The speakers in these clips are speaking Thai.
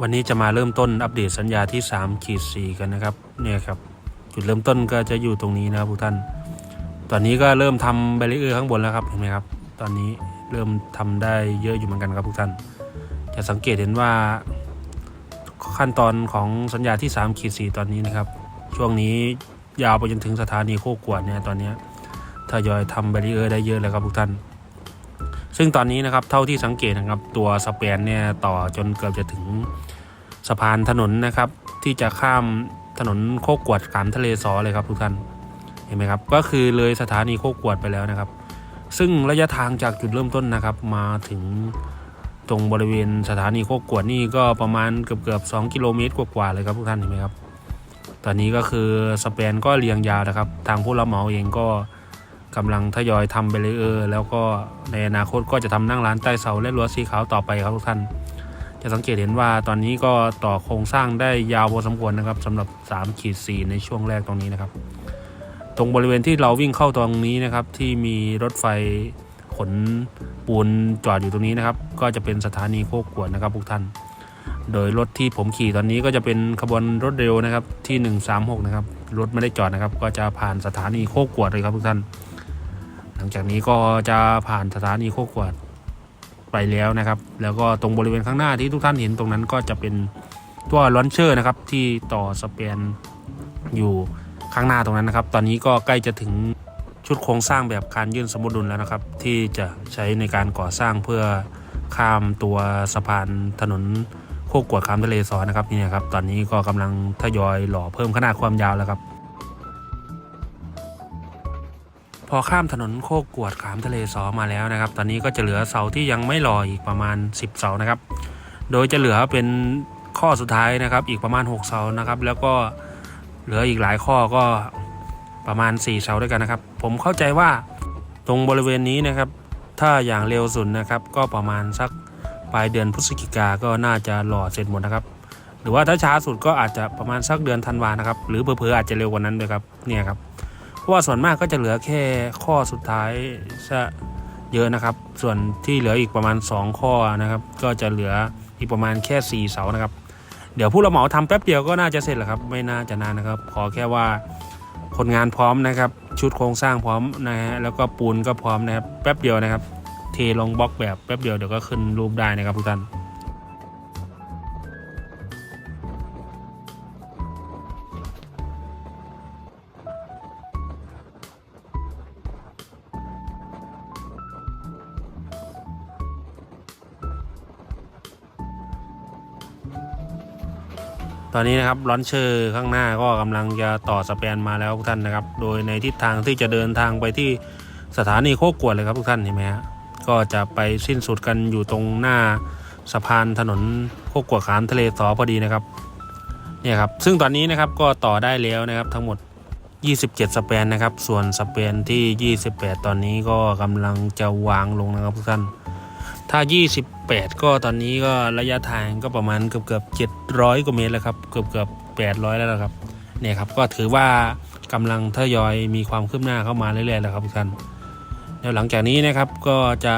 วันนี้จะมาเริ่มต้นอัปเดตสัญญาที่3ขีด4กันนะครับเนี่ยครับจุดเริ่มต้นก็จะอยู่ตรงนี้นะครับทุกท่าน ตอนนี้ก็เริ่มทำแบรีเออร์ข้างบนแล้วครับเห็นไหมครับ ตอนนี้เริ่มทำได้เยอะอยู่เหมือนกันครับทุกท่าน จะสังเกตเห็นว่าขั้นตอนของสัญญาที่3ขีด4ตอนนี้นะครับ ช่วงนี้ยาวไปจนถึงสถานีโคกวดเนี่ยตอนนี้ทยอยทำแบรีเออร์ได้เยอะเลยครับทุกท่าน ซึ่งตอนนี้นะครับเท่าที่สังเกตนะครับตัวสเปนเนี่ยต่อจนเกือบจะถึงสะพานถนนนะครับ ที่จะข้ามถนนโคกวดขามทะเลซอเลยครับทุกท่านเห็นไหมครับก็คือเลยสถานีโคกวดไปแล้วนะครับ ซึ่งระยะทางจากจุดเริ่มต้นนะครับมาถึงตรงบริเวณสถานีโคกวดนี่ก็ประมาณเกือบเกือบ2กิโลเมตรกว่าๆเลยครับทุกท่านเห็นไหมครับตอนนี้ก็คือสเปนก็เรียงยาวนะครับ ทางผู้รับเหมาเองก็ กำลังทยอยทำเบรีเออร์แล้วก็ในอนาคตก็จะทำนั่งร้านใต้เสาและรั้วสีขาวต่อไปครับทุกท่าน จะสังเกตเห็นว่าตอนนี้ก็ต่อโครงสร้างได้ยาวพอสมควรนะครับสำหรับ3ขีด4ในช่วงแรกตรงนี้นะครับ ตรงบริเวณที่เราวิ่งเข้าตรงนี้นะครับ ที่มีรถไฟขนปูนจอดอยู่ตรงนี้นะครับ ก็จะเป็นสถานีโคกกวดนะครับทุกท่าน โดยรถที่ผมขี่ตอนนี้ก็จะเป็นขบวนรถเร็วนะครับที่ 136 นะครับรถไม่ได้จอดนะครับ ก็จะผ่านสถานีโคกกวดเลยครับทุกท่าน หลังจากนี้ก็จะผ่านสถานีโคกวดไปแล้วนะครับ แล้วก็ตรงบริเวณข้างหน้าที่ทุกท่านเห็นตรงนั้นก็จะเป็นตัวลอนเชอร์นะครับที่ต่อสเปนอยู่ข้างหน้าตรงนั้นนะครับ ตอนนี้ก็ใกล้จะถึงชุดโครงสร้างแบบการยื่นสมดุลแล้วนะครับ ที่จะใช้ในการก่อสร้างเพื่อข้ามตัวสะพานถนนโคกกวดข้ามทะเลซอนะครับนี่นะครับ ตอนนี้ก็กำลังทยอยหล่อเพิ่มขนาดความยาวแล้วครับ พอข้ามถนนโคกกวดขามทะเลซอมาแล้วนะครับ ตอนนี้ก็จะเหลือเสาที่ยังไม่ล่ออีกประมาณ 10 เสานะครับ โดยจะเหลือเป็นข้อสุดท้ายนะครับ อีกประมาณ 6 เสานะครับ แล้วก็เหลืออีกหลายข้อก็ประมาณ 4 เสาด้วยกันนะครับ ผมเข้าใจว่าตรงบริเวณนี้นะครับ ถ้าอย่างเร็วสุดนะครับ ก็ประมาณสักปลายเดือนพฤศจิกาก็น่าจะหล่อเสร็จหมดนะครับ หรือว่าถ้าช้าสุดก็อาจจะประมาณสักเดือนธันวานะครับ หรือเผลอๆอาจจะเร็วกว่านั้นด้วยครับเนี่ยครับ ราะว่าส่วนมากก็จะเหลือแค่ข้อสุดท้ายซะเยอะนะครับ ส่วนที่เหลืออีกประมาณ 2 ข้อนะครับ ก็จะเหลืออีกประมาณแค่ 4 เสานะครับ เดี๋ยวผู้รับเหมาทำแป๊บเดียวก็น่าจะเสร็จแหละครับ ไม่น่าจะนานนะครับ ขอแค่ว่าคนงานพร้อมนะครับ ชุดโครงสร้างพร้อมนะฮะแล้วก็ปูนก็พร้อมนะครับแป๊บเดียวนะครับ เทลงบล็อกแบบแป๊บเดียวเดี๋ยวก็ขึ้นรูปได้นะครับทุกท่าน ตอนนี้นะครับลอนเชอร์ข้างหน้าก็กำลังจะต่อสเปนมาแล้วทุกท่านนะครับ โดยในทิศทางที่จะเดินทางไปที่สถานีโคกกวดเลยครับทุกท่านเห็นไหมฮะก็จะไปสิ้นสุดกันอยู่ตรงหน้าสะพานถนนโคกกวดขามทะเลสอพอดีนะครับเนี่ยครับซึ่งตอนนี้นะครับก็ต่อได้แล้วนะครับทั้งหมด 27 สเปนนะครับ ส่วนสเปนที่ 28 ตอนนี้ก็กำลังจะวางลงนะครับทุกท่าน ถ้า 8 ก็ตอนนี้ก็ระยะทางก็ประมาณเกือบเกือบ700กว่าเมตรแล้วครับเกือบเกือบ800แล้วนะครับเนี่ยครับก็ถือว่ากำลังทยอยมีความคืบหน้าเข้ามาเรื่อยๆแล้วครับทุกท่านแล้วหลังจากนี้นะครับก็จะ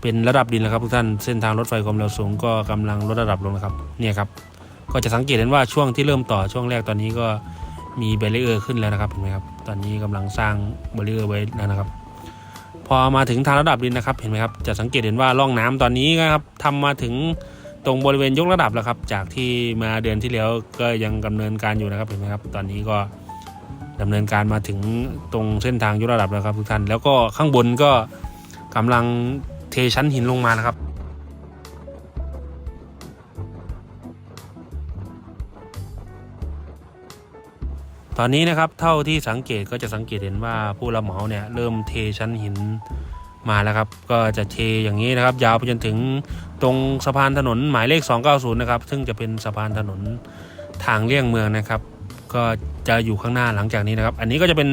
เป็นระดับดินแล้วครับทุกท่านเส้นทางรถไฟความเร็วสูงก็กำลังลดระดับลงนะครับเนี่ยครับก็จะสังเกตเห็นว่าช่วงที่เริ่มต่อช่วงแรกตอนนี้ก็มีเบรเออร์ขึ้นแล้วนะครับเห็นไหมครับตอนนี้กำลังสร้างเบรเออร์ไว้แล้วนะครับ พอมาถึงทางระดับดินนะครับเห็นไหมครับจะสังเกตเห็นว่าร่องน้ำตอนนี้นะครับทำมาถึงตรงบริเวณยกระดับแล้วครับ จากที่มาเดือนที่แล้วก็ยังดำเนินการอยู่นะครับเห็นไหมครับ ตอนนี้ก็ดำเนินการมาถึงตรงเส้นทางยกระดับแล้วครับทุกท่านแล้วก็ข้างบนก็กำลังเทชั้นหินลงมานะครับ ตอนนี้นะครับเท่าที่สังเกตก็จะสังเกตเห็นว่าผู้รับเหมาเนี่ยเริ่มเทชั้นหินมาแล้วครับ ก็จะเทอย่างนี้นะครับ ยาวไปจนถึงตรงสะพานถนนหมายเลข 290 นะครับ ซึ่งจะเป็นสะพานถนนทางเลี่ยงเมืองนะครับ ก็จะอยู่ข้างหน้าหลังจากนี้นะครับ อันนี้ก็จะเป็น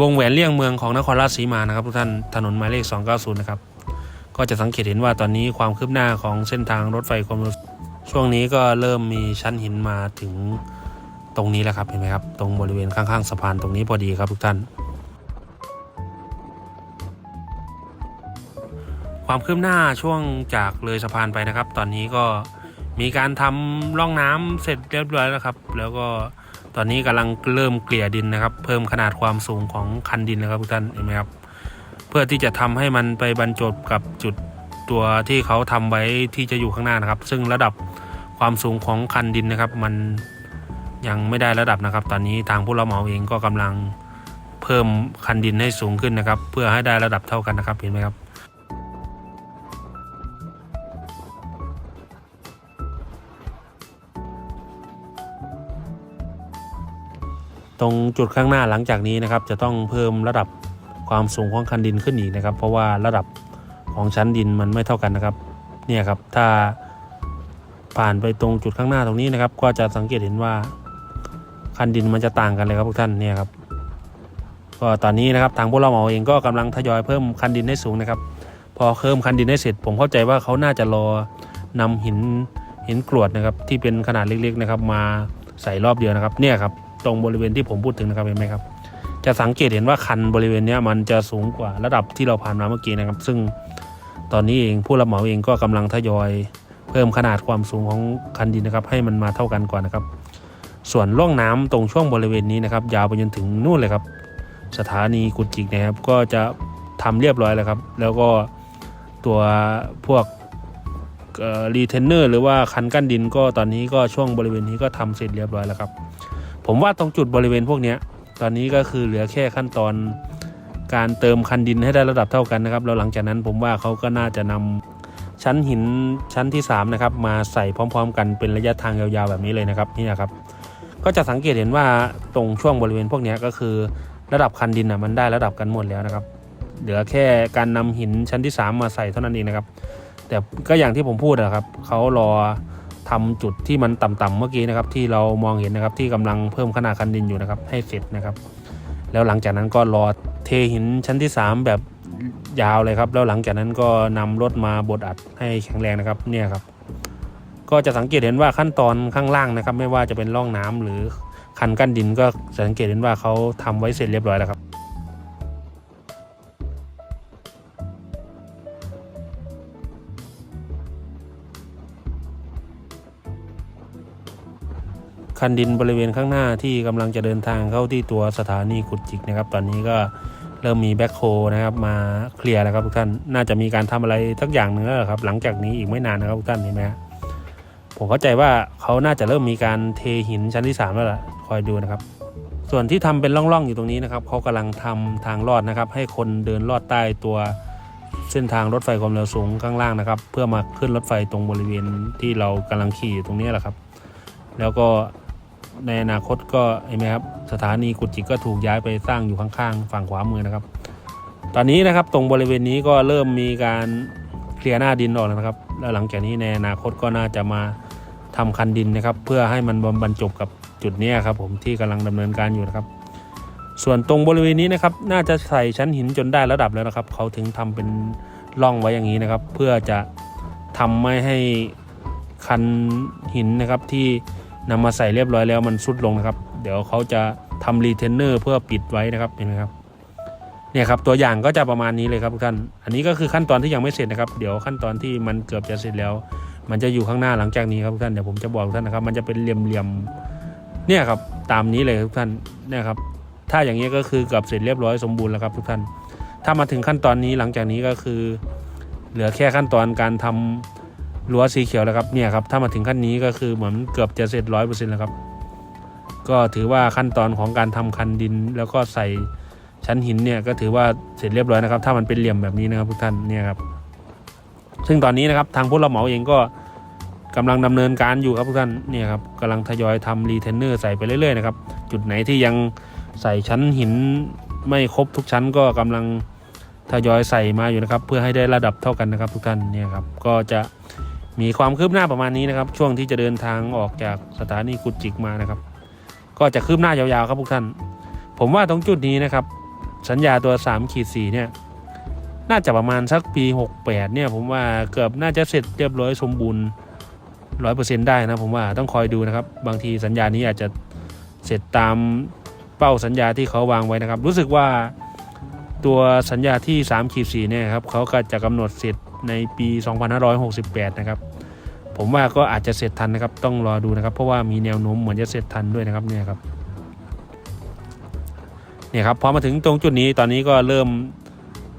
วงแหวนเลี่ยงเมืองของนครราชสีมานะครับทุกท่านถนนหมายเลข 290 นะครับ ก็จะสังเกตเห็นว่าตอนนี้ความคืบหน้าของเส้นทางรถไฟความเร็วช่วงนี้ก็เริ่มมีชั้นหินมาถึง ตรงนี้แหละครับเห็นไหมครับ ตรงบริเวณข้างๆสะพานตรงนี้พอดีครับทุกท่าน ความคืบหน้าช่วงจากเลยสะพานไปนะครับ ตอนนี้ก็มีการทำร่องน้ำเสร็จเรียบร้อยแล้วครับ แล้วก็ตอนนี้กำลังเริ่มเกลี่ยดินนะครับ เพิ่มขนาดความสูงของคันดินนะครับทุกท่านเห็นไหมครับ เพื่อที่จะทำให้มันไปบรรจบกับจุดตัวที่เขาทำไว้ที่จะอยู่ข้างหน้านะครับ ซึ่งระดับความสูงของคันดินนะครับ มัน ยังไม่ได้ระดับนะครับ ตอนนี้ทางผู้รับเหมาเองก็กำลังเพิ่มคันดินให้สูงขึ้นนะครับ เพื่อให้ได้ระดับเท่ากันนะครับเห็นไหมครับตรงจุดข้างหน้าหลังจากนี้นะครับ จะต้องเพิ่มระดับความสูงของคันดินขึ้นอีกนะครับ เพราะว่าระดับของชั้นดินมันไม่เท่ากันนะครับเนี่ยครับถ้าผ่านไปตรงจุดข้างหน้าตรงนี้นะครับ ก็จะสังเกตเห็นว่า คันดินมันจะต่างกันเลยครับทุกท่านเนี่ยครับก็ตอนนี้นะครับทางพวกเราเหมาเองก็กำลังทยอยเพิ่มคันดินให้สูงนะครับ พอเพิ่มคันดินให้เสร็จ ผมเข้าใจว่าเขาน่าจะรอนำหินหินกรวดนะครับที่เป็นขนาดเล็กๆนะครับมาใส่รอบเดียวนะครับเนี่ยครับตรงบริเวณที่ผมพูดถึงนะครับเห็นไหมครับ จะสังเกตเห็นว่าคันบริเวณเนี้ยมันจะสูงกว่าระดับที่เราผ่านมาเมื่อกี้นะครับ ซึ่งตอนนี้เองผู้รับเหมาเองก็กำลังทยอย เพิ่มขนาดความสูงของคันดินนะครับ ให้มันมาเท่ากันก่อนนะครับ ส่วนร่องน้ำตรงช่วงบริเวณนี้นะครับ ยาวไปจนถึงนู่นเลยครับ สถานีกุดจิกนะครับ ก็จะทำเรียบร้อยแล้วครับ แล้วก็ตัวพวกรีเทนเนอร์หรือว่าคันกั้นดินก็ตอนนี้ก็ช่วงบริเวณนี้ก็ทำเสร็จเรียบร้อยแล้วครับ ผมว่าตรงจุดบริเวณพวกนี้ตอนนี้ก็คือเหลือแค่ขั้นตอนการเติมคันดินให้ได้ระดับเท่ากันนะครับแล้วหลังจากนั้นผมว่าเขาก็น่าจะนำชั้นหินชั้นที่3นะครับมาใส่พร้อม ๆ กันเป็นระยะทางยาวๆแบบนี้เลยนะครับนี่นะครับ ก็จะสังเกตเห็นว่าตรงช่วงบริเวณพวกนี้ก็คือระดับคันดินอะมันได้ระดับกันหมดแล้วนะครับ เหลือแค่การนำหินชั้นที่ 3 มาใส่เท่านั้นเองนะครับ แต่ก็อย่างที่ผมพูดนะครับเขารอทำจุดที่มันต่ำๆเมื่อกี้นะครับ ที่เรามองเห็นนะครับที่กำลังเพิ่มขนาดคันดินอยู่นะครับ ให้เสร็จนะครับ แล้วหลังจากนั้นก็รอเทหินชั้นที่ 3 แบบยาวเลยครับ แล้วหลังจากนั้นก็นำรถมาบดอัดให้แข็งแรงนะครับเนี่ยครับ ก็จะสังเกตเห็นว่าขั้นตอนข้างล่างนะครับ ไม่ว่าจะเป็นร่องน้ำหรือคันกั้นดินก็สังเกตเห็นว่าเขาทำไว้เสร็จเรียบร้อยแล้วครับคันดินบริเวณข้างหน้าที่กำลังจะเดินทางเข้าที่ตัวสถานีขุดจิกนะครับ ตอนนี้ก็เริ่มมีแบ็คโฮนะครับมาเคลียร์แล้วครับทุกท่าน น่าจะมีการทำอะไรทักอย่างหนึ่งแล้วครับ หลังจากนี้อีกไม่นานนะครับทุกท่านเห็นไหมฮะ ผมเข้าใจว่าเขาน่าจะเริ่มมีการเทหินชั้นที่ 3 แล้วล่ะ คอยดูนะครับ ส่วนที่ทำเป็นร่องๆอยู่ตรงนี้นะครับเขากำลังทำทางลอดนะครับ ให้คนเดินลอดใต้ตัวเส้นทางรถไฟความเร็วสูงข้างล่างนะครับ เพื่อมาขึ้นรถไฟตรงบริเวณที่เรากำลังขี่อยู่ตรงนี้แหละครับ แล้วก็ในอนาคตก็เห็นไหมครับสถานีกุจิกก็ถูกย้ายไปสร้างอยู่ข้างๆ ฝั่งขวามือนะครับ ตอนนี้นะครับตรงบริเวณนี้ก็เริ่มมีการเคลียร์หน้าดินออกแล้วนะครับ แล้วหลังจากนี้ในอนาคตก็น่าจะมา ทำคันดินนะครับ เพื่อให้มันบรรจบกับจุดนี้ครับผมที่กำลังดำเนินการอยู่นะครับ ส่วนตรงบริเวณนี้นะครับ น่าจะใส่ชั้นหินจนได้ระดับแล้วนะครับ เขาถึงทำเป็นร่องไว้อย่างนี้นะครับ เพื่อจะทำไม่ให้คันหินนะครับที่นำมาใส่เรียบร้อยแล้วมันสุดลงนะครับ เดี๋ยวเขาจะทำรีเทนเนอร์เพื่อปิดไว้นะครับเห็นไหมครับเนี่ยครับตัวอย่างก็จะประมาณนี้เลยครับทุกท่าน อันนี้ก็คือขั้นตอนที่ยังไม่เสร็จนะครับ เดี๋ยวขั้นตอนที่มันเกือบจะเสร็จแล้ว มันจะอยู่ข้างหน้าหลังจากนี้ครับทุกท่านเดี๋ยวผมจะบอกทุกท่านนะครับ มันจะเป็นเหลี่ยมๆเนี่ยครับตามนี้เลยทุกท่านเนี่ยครับ ถ้าอย่างนี้ก็คือเกือบเสร็จเรียบร้อยสมบูรณ์แล้วครับทุกท่าน ถ้ามาถึงขั้นตอนนี้หลังจากนี้ก็คือ เหลือแค่ขั้นตอนการทำรั้วสีเขียวแล้วครับเนี่ยครับถ้ามาถึงขั้นนี้ก็คือเหมือนเกือบจะเสร็จร้อยเปอร์เซ็นต์แล้วครับ ก็ถือว่าขั้นตอนของการทำคันดินแล้วก็ใส่ชั้นหินเนี่ยก็ถือว่าเสร็จเรียบร้อยนะครับ ถ้ามันเป็นเหลี่ยมแบบนี้นะครับทุกท่านเนี่ยครับ ซึ่งตอนนี้นะครับทางผู้รับเหมาเองก็กำลังดำเนินการอยู่ครับทุกท่านเนี่ยครับกำลังทยอยทำรีเทนเนอร์ใส่ไปเรื่อยๆนะครับจุดไหนที่ยังใส่ชั้นหินไม่ครบทุกชั้นก็กำลังทยอยใส่มาอยู่นะครับ เพื่อให้ได้ระดับเท่ากันนะครับ ทุกท่านเนี่ยครับก็จะมีความคืบหน้าประมาณนี้นะครับ ช่วงที่จะเดินทางออกจากสถานีกุจิกมานะครับ ก็จะคืบหน้ายาวๆครับทุกท่าน ผมว่าตรงจุดนี้นะครับ สัญญาตัว3ขีด4เนี่ย น่าจะประมาณสักปี 68 เนี่ยผมว่าเกือบน่าจะเสร็จเรียบร้อยสมบูรณ์ร้อยเปอร์เซ็นต์ได้นะผมว่าต้องคอยดูนะครับ บางทีสัญญานี้อาจจะเสร็จตามเป้าสัญญาที่เขาวางไว้นะครับ รู้สึกว่าตัวสัญญาที่3ขีด4เนี่ยครับเขาก็จะกำหนดเสร็จในปี 2568 นะครับผผมว่าก็อาจจะเสร็จทันนะครับ ต้องรอดูนะครับ เพราะว่ามีแนวโน้มเหมือนจะเสร็จทันด้วยนะครับเนี่ยครับเนี่ยครับพอมาถึงตรงจุดนี้ตอนนี้ก็เริ่ม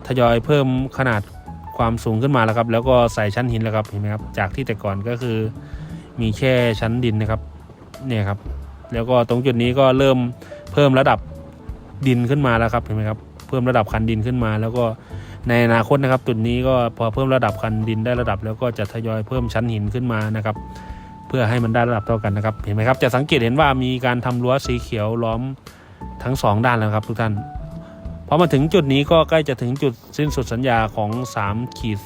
ทยอยเพิ่มขนาดความสูงขึ้นมาแล้วครับ แล้วก็ใส่ชั้นหินแล้วครับเห็นไหมครับจากที่แต่ก่อนก็คือมีแค่ชั้นดินนะครับเนี่ยครับ แล้วก็ตรงจุดนี้ก็เริ่มเพิ่มระดับดินขึ้นมาแล้วครับเห็นไหมครับเพิ่มระดับคันดินขึ้นมา แล้วก็ในอนาคตนะครับจุดนี้ก็พอเพิ่มระดับคันดินได้ระดับ แล้วก็จะทยอยเพิ่มชั้นหินขึ้นมานะครับ เพื่อให้มันได้ระดับเท่ากันนะครับ เห็นไหมครับจะสังเกตเห็นว่ามีการทำรั้วสีเขียวล้อมทั้งสองด้านแล้วครับทุกท่าน อมาถึงจุดนี้ก็ใกล้จะถึงจุดสิ้นสุดสัญญาของ3ขีด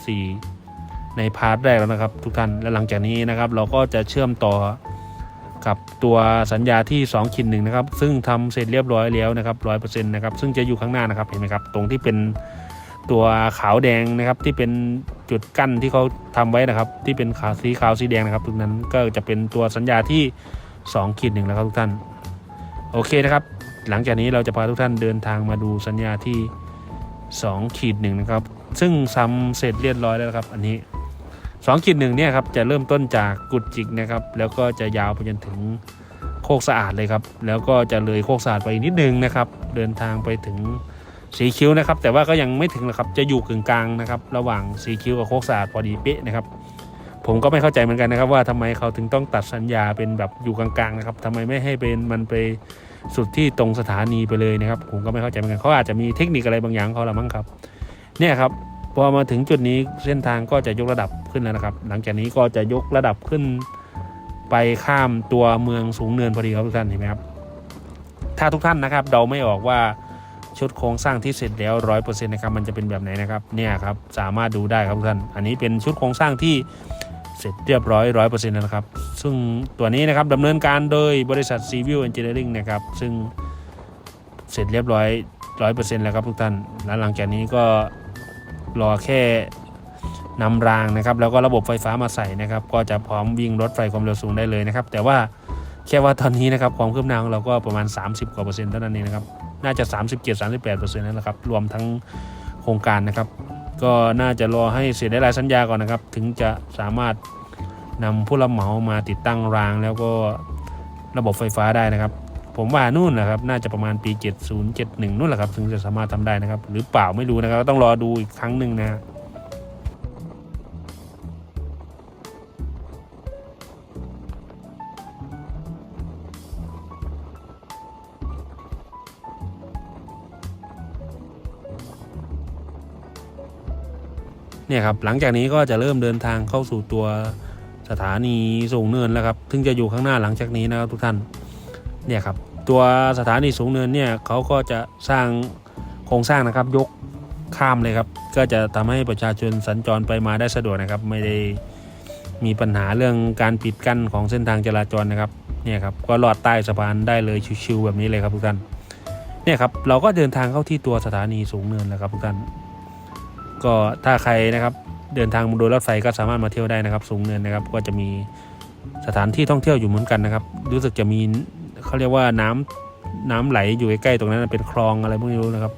4ในพาร์ทแรกแล้วนะครับ ทุกท่านและหลังจากนี้นะครับ เราก็จะเชื่อมต่อกับตัวสัญญาที่2ขีดหนึ่งนะครับ ซึ่งทำเสร็จเรียบร้อยแล้วนะครับร้อยเปอร์เซ็นต์นะครับ ซึ่งจะอยู่ข้างหน้านะครับเห็นไหมครับ ตรงที่เป็นตัวขาวแดงนะครับที่เป็นจุดกั้นที่เขาทำไว้นะครับ ที่เป็นขาวสีขาวสีแดงนะครับตรงนั้นก็จะเป็นตัวสัญญาที่2ขีดหนึ่งแล้วครับทุกท่าน โอเคนะครับ หลังจากนี้เราจะพาทุกท่านเดินทางมาดูสัญญาที่2ขีดหนึ่งนะครับ ซึ่งทำเสร็จเรียบร้อยแล้วครับ อันนี้สองขีดหนึ่งเนี่ยครับจะเริ่มต้นจากกุดจิกนะครับ แล้วก็จะยาวไปจนถึงโคกสะอาดเลยครับ แล้วก็จะเลยโคกสะอาดไปนิดนึงนะครับ เดินทางไปถึงสีคิ้วนะครับ แต่ว่าก็ยังไม่ถึงหรอกครับ จะอยู่กึ่งกลางนะครับ ระหว่างสีคิ้วกับโคกสะอาดพอดีเป๊ะนะครับ ผมก็ไม่เข้าใจเหมือนกันนะครับ ว่าทำไมเขาถึงต้องตัดสัญญาเป็นแบบอยู่กลางๆนะครับทำไมไม่ให้เป็นมันไป สุดที่ตรงสถานีไปเลยนะครับ ผมก็ไม่เข้าใจเหมือนกันเขาอาจจะมีเทคนิคอะไรบางอย่างเขาละมั้งครับเนี่ยครับพอมาถึงจุดนี้เส้นทางก็จะยกระดับขึ้นแล้วนะครับ หลังจากนี้ก็จะยกระดับขึ้นไปข้ามตัวเมืองสูงเนินพอดีครับทุกท่านเห็นไหมครับถ้าทุกท่านนะครับเดาไม่ออกว่าชุดโครงสร้างที่เสร็จแล้วร้อยเปอร์เซ็นต์นะครับมันจะเป็นแบบไหนนะครับเนี่ยครับสามารถดูได้ครับทุกท่าน อันนี้เป็นชุดโครงสร้างที่ ร็จเรียบร้อยร้อยเปอร์เซ็นต์แล้วนะครับ ซึ่งตัวนี้นะครับดำเนินการโดยบริษัท Civil Engineering นะครับ ซึ่งเสร็จเรียบร้อยร้อยเปอร์เซ็นต์แล้วครับทุกท่านและหลังจากนี้ก็รอแค่นำรางนะครับ แล้วก็ระบบไฟฟ้ามาใส่นะครับ ก็จะพร้อมวิ่งรถไฟความเร็วสูงได้เลยนะครับ แต่ว่าแค่ว่าตอนนี้นะครับความคืบหน้าของเราก็ประมาณ 30 กว่าเปอร์เซ็นต์เท่านั้นเองนะครับ น่าจะ 37 38เปอร์เซ็นต์นั่นแหละครับ รวมทั้งโครงการนะครับ ก็น่าจะรอให้เสร็จได้รายสัญญาก่อนนะครับ ถึงจะสามารถนำผู้รับเหมามาติดตั้งราง แล้วก็ระบบไฟฟ้าได้นะครับ ผมว่านู่นนะครับ น่าจะประมาณปี 7071นู่นแหละครับ ถึงจะสามารถทำได้นะครับ หรือเปล่าไม่รู้นะครับ ต้องรอดูอีกครั้งหนึ่งนะ เนี่ยครับหลังจากนี้ก็จะเริ่มเดินทางเข้าสู่ตัวสถานีสูงเนินแล้วครับซึ่งจะอยู่ข้างหน้าหลังจากนี้นะครับทุกท่านเนี่ยครับตัวสถานีสูงเนินเนี่ยเขาก็จะสร้างโครงสร้างนะครับยกข้ามเลยครับ ก็จะทำให้ประชาชนสัญจรไปมาได้สะดวกนะครับ ไม่ได้มีปัญหาเรื่องการปิดกั้นของเส้นทางจราจรนะครับเนี่ยครับก็ลอดใต้สะพานได้เลยชิวๆแบบนี้เลยครับทุกท่านเนี่ยครับเราก็เดินทางเข้าที่ตัวสถานีสูงเนินแล้วครับทุกท่าน ก็ถ้าใครนะครับเดินทางโดยรถไฟก็สามารถมาเที่ยวได้นะครับ สูงเนินนะครับ ก็จะมีสถานที่ท่องเที่ยวอยู่เหมือนกันนะครับ รู้สึกจะมีเขาเรียกว่าน้ำน้ำไหลอยู่ใกล้ๆตรงนั้นเป็นคลองอะไรไม่รู้นะครับ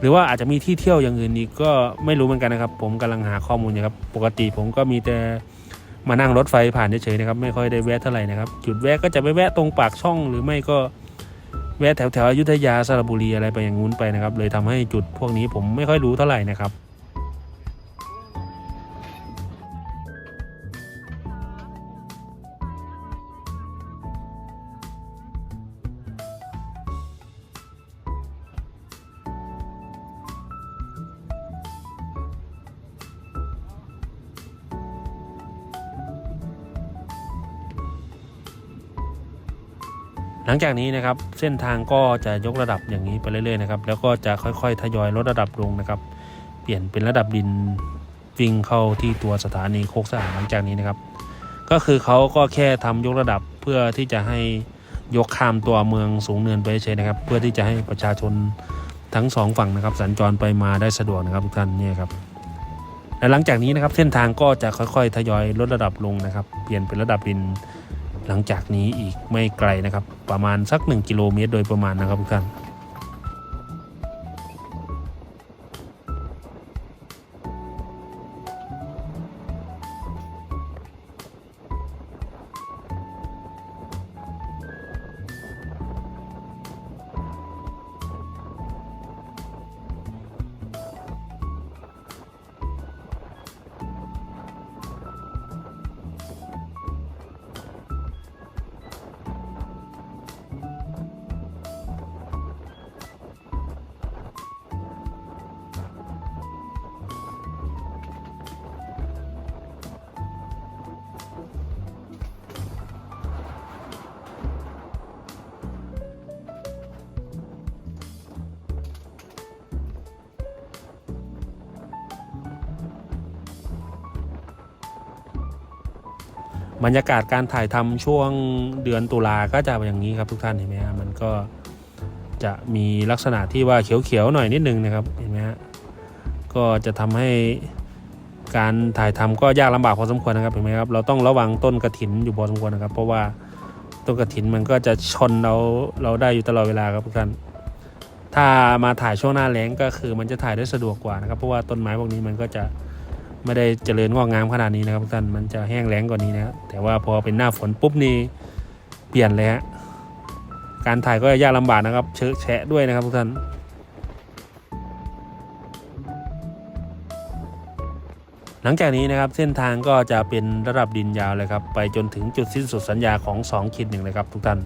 หรือว่าอาจจะมีที่เที่ยวอย่างอื่นอีกก็ไม่รู้เหมือนกันนะครับ ผมกำลังหาข้อมูลอยู่ครับ ปกติผมก็มีแต่มานั่งรถไฟผ่านเฉยๆนะครับ ไม่ค่อยได้แวะเท่าไหร่นะครับ จุดแวะก็จะไปแวะตรงปากช่อง หรือไม่ก็แวะแถวๆอยุธยาสระบุรีอะไรไปอย่างงู้นไปนะครับ เลยทำให้จุดพวกนี้ผมไม่ค่อยรู้เท่าไหร่นะครับ หลังจากนี้นะครับเส้นทางก็จะยกระดับอย่างนี้ไปเรื่อยๆนะครับแล้วก็จะค่อยๆทยอยลดระดับลงนะครับ เปลี่ยนเป็นระดับดินวิ่งเข้าที่ตัวสถานีโคกสะอาดหลังจากนี้นะครับ ก็คือเขาก็แค่ทำยกระดับเพื่อที่จะให้ยกข้ามตัวเมืองสูงเนินไปเฉยนะครับ เพื่อที่จะให้ประชาชนทั้งสองฝั่งนะครับ สัญจรไปมาได้สะดวกนะครับทุกท่านนี่ครับและหลังจากนี้นะครับเส้นทางก็จะค่อยๆ ทยอยลดระดับลงนะครับ เปลี่ยนเป็นระดับดิน หลังจากนี้อีกไม่ไกลนะครับ ประมาณสัก 1 กิโลเมตร โดยประมาณนะครับทุกท่าน บรรยากาศการถ่ายทำช่วงเดือนตุลาก็จะเป็นอย่างนี้ครับทุกท่านเห็นไหมฮะมันก็จะมีลักษณะที่ว่าเขียวๆหน่อยนิดนึงนะครับเห็นไหมฮะก็จะทำให้การถ่ายทำก็ยากลำบากพอสมควรนะครับเห็นไหมครับเราต้องระวังต้นกระถินอยู่พอสมควรนะครับ เพราะว่าต้นกระถินมันก็จะชนเราเราได้อยู่ตลอดเวลาครับทุกท่านถ้ามาถ่ายช่วงหน้าแล้งก็คือมันจะถ่ายได้สะดวกกว่านะครับ เพราะว่าต้นไม้พวกนี้มันก็จะ ไม่ได้เจริญงอกงามขนาดนี้นะครับทุกท่านมันจะแห้งแล้งกว่านี้นะครับแต่ว่าพอเป็นหน้าฝนปุ๊บนี่เปลี่ยนเลยฮะการถ่ายก็ยากลำบากนะครับเชอะแฉะด้วยนะครับทุกท่านหลังจากนี้นะครับเส้นทางก็จะเป็นระดับดินยาวเลยครับไปจนถึงจุดสิ้นสุดสัญญาของ2ขีดหนึ่งเลยครับทุกท่าน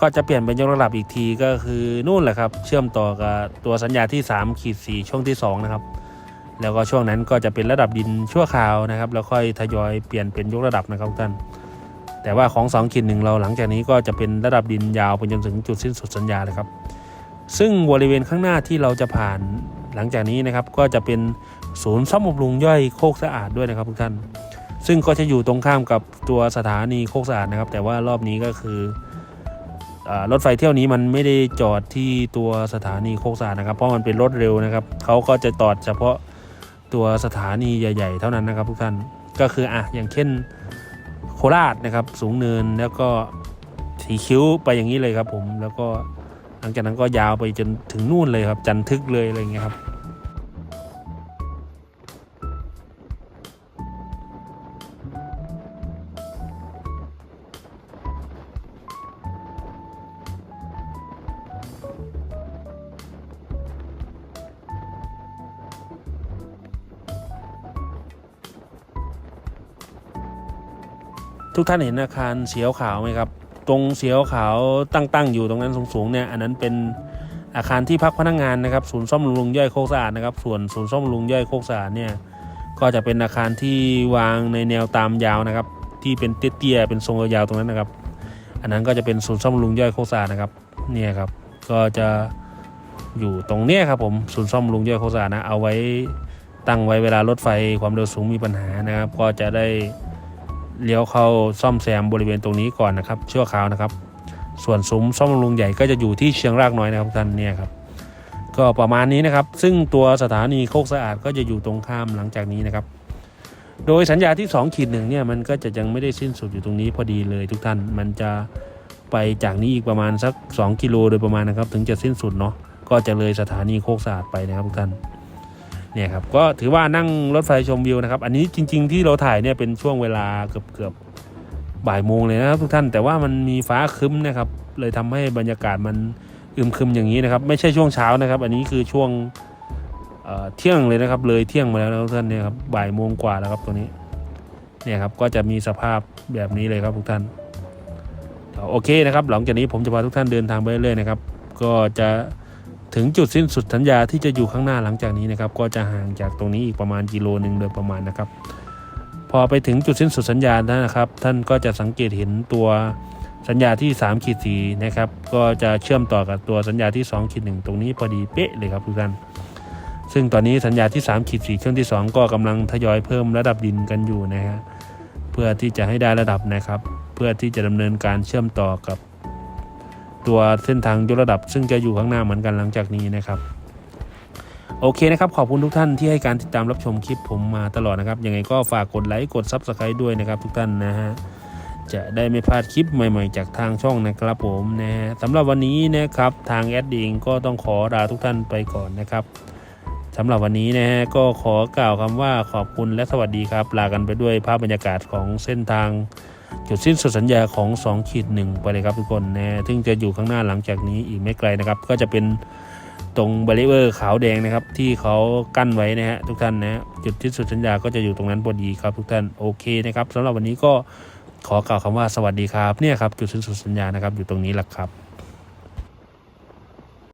ก็จะเปลี่ยนเป็นยกระดับอีกทีก็คือนู่นแหละครับ เชื่อมต่อกับตัวสัญญาที่3ขีด4ช่วงที่2นะครับ แล้วก็ช่วงนั้นก็จะเป็นระดับดินชั่วคราวนะครับ แล้วค่อยทยอยเปลี่ยนเป็นยกระดับนะครับทุกท่าน แต่ว่าของ2ขีดหนึ่งเราหลังจากนี้ก็จะเป็นระดับดินยาวไปจนถึงจุดสิ้นสุดสัญญาเลยครับ ซึ่งบริเวณข้างหน้าที่เราจะผ่านหลังจากนี้นะครับก็จะเป็นศูนย์ซ่อมบำรุงย่อยโคกสะอาดด้วยนะครับทุกท่าน ซึ่งก็จะอยู่ตรงข้ามกับตัวสถานีโคกสะอาดนะครับ แต่ว่ารอบนี้ก็คืออรถไฟเที่ยวนี้มันไม่ได้จอดที่ตัวสถานีโคกสะอาดนะครับ เพราะมันเป็นรถเร็วนะครับเขาก็จะจอดเฉพาะ ตัวสถานีใหญ่ ๆ เท่านั้นนะครับทุกท่านก็คืออะอย่างเช่นโคราชนะครับสูงเนินแล้วก็สีคิ้วไปอย่างนี้เลยครับผมแล้วก็หลังจากนั้นก็ยาวไปจนถึงนู่นเลยครับจันทึกเลยอะไรเงี้ยครับ ทุกท่านเห็นอาคารเสียวขาวไหมครับ ตรงเสียวขาวตั้งๆอยู่ตรงนั้นสูงๆเนี่ยอันนั้นเป็นอาคารที่พักพนักงานนะครับศูนย์ซ่อมบำรุงย่อยโคกสะอาดนะครับส่วนศูนย์ซ่อมบำรุงย่อยโคกสะอาดเนี่ยก็จะเป็นอาคารที่วางในแนวตามยาวนะครับ ที่เป็นเตี้ยๆเป็นทรงยาวตรงนั้นนะครับ อันนั้นก็จะเป็นศูนย์ซ่อมบำรุงย่อยโคกสะอาดนะครับเนี่ยครับก็จะอยู่ตรงเนี้ยครับผมศูนย์ซ่อมบำรุงย่อยโคกสะอาดนะเอาไว้ตั้งไว้เวลารถไฟความเร็วสูงมีปัญหานะครับ ก็จะได้ เลี้ยวเข้าซ่อมแซมบริเวณตรงนี้ก่อนนะครับชั่วคราวนะครับ ส่วนซุ้มซ่อมบำรุงใหญ่ก็จะอยู่ที่เชียงรากน้อยนะครับท่านเนี่ยครับก็ประมาณนี้นะครับ ซึ่งตัวสถานีโคกสะอาดก็จะอยู่ตรงข้ามหลังจากนี้นะครับ โดยสัญญาที่2ขีดหนึ่งเนี่ยมันก็จะยังไม่ได้สิ้นสุดอยู่ตรงนี้พอดีเลยทุกท่านมันจะไปจากนี้อีกประมาณสัก 2 กิโลโดยประมาณนะครับ ถึงจะสิ้นสุดเนาะก็จะเลยสถานีโคกสะอาดไปนะครับทุกท่าน เนี่ยครับก็ถือว่านั่งรถไฟชมวิวนะครับ อันนี้จริง ๆ ที่เราถ่ายเนี่ยเป็นช่วงเวลาเกือบเกือบบ่ายโมงเลยนะครับทุกท่านแต่ว่ามันมีฟ้าคึ้มนะครับ เลยทำให้บรรยากาศมันอึมครึมอย่างนี้นะครับ ไม่ใช่ช่วงเช้านะครับ อันนี้คือช่วงเที่ยงเลยนะครับ เลยเที่ยงมาแล้วทุกท่านเนี่ยครับบ่ายโมงกว่าแล้วครับตัวนี้เนี่ยครับก็จะมีสภาพแบบนี้เลยครับทุกท่านโอเคนะครับ หลังจากนี้ผมจะพาทุกท่านเดินทางไปเรื่อยๆนะครับ ก็จะ ถึงจุดสิ้นสุดสัญญาที่จะอยู่ข้างหน้าหลังจากนี้นะครับ ก็จะห่างจากตรงนี้อีกประมาณกิโลหนึ่งโดยประมาณนะครับ พอไปถึงจุดสิ้นสุดสัญญาณนะครับ ท่านก็จะสังเกตเห็นตัวสัญญาที่3ขีดสีนะครับ ก็จะเชื่อมต่อกับตัวสัญญาที่2ขีดหตรงนี้พอดีเป๊ะเลยครับทุกท่าน ซึ่งตอนนี้สัญญาที่3ขีดสีช่วงที่ 2 ก็กำลังทยอยเพิ่มระดับดินกันอยู่นะฮะเพื่อที่จะให้ได้ระดับนะครับ เพื่อที่จะดำเนินการเชื่อมต่อกับ ตัวเส้นทางยกระดับ ซึ่งจะอยู่ข้างหน้าเหมือนกันหลังจากนี้นะครับ โอเคนะครับ ขอบคุณทุกท่านที่ให้การติดตามรับชมคลิปผมมาตลอดนะครับยังไงก็ฝากกดไลค์กด Subscribe ด้วยนะครับ ทุกท่านนะฮะจะได้ไม่พลาดคลิปใหม่ๆ จากทางช่องนะครับผมนะฮะสำหรับวันนี้นะครับทางแอดดิงก็ต้องขอลาทุกท่านไปก่อนนะครับสำหรับวันนี้นะฮะก็ขอกล่าวคำว่าขอบคุณและสวัสดีครับ ลากันไปด้วยภาพบรรยากาศของเส้นทาง จุดสิ้นสุดสัญญาของ2ขีดหนึ่งไปเลยครับทุกคนนะซึ่งจะอยู่ข้างหน้าหลังจากนี้อีกไม่ไกลนะครับ ก็จะเป็นตรงบริเวอร์ขาวแดงนะครับ ที่เขากั้นไว้นะฮะทุกท่านนะฮะจุดที่สุดสัญญาก็จะอยู่ตรงนั้นพอดีครับ ทุกท่านโอเคนะครับสำหรับวันนี้ก็ขอกล่าวคำว่าสวัสดีครับเนี่ยครับจุดสิ้นสุดสัญญานะครับอยู่ตรงนี้แหละครับ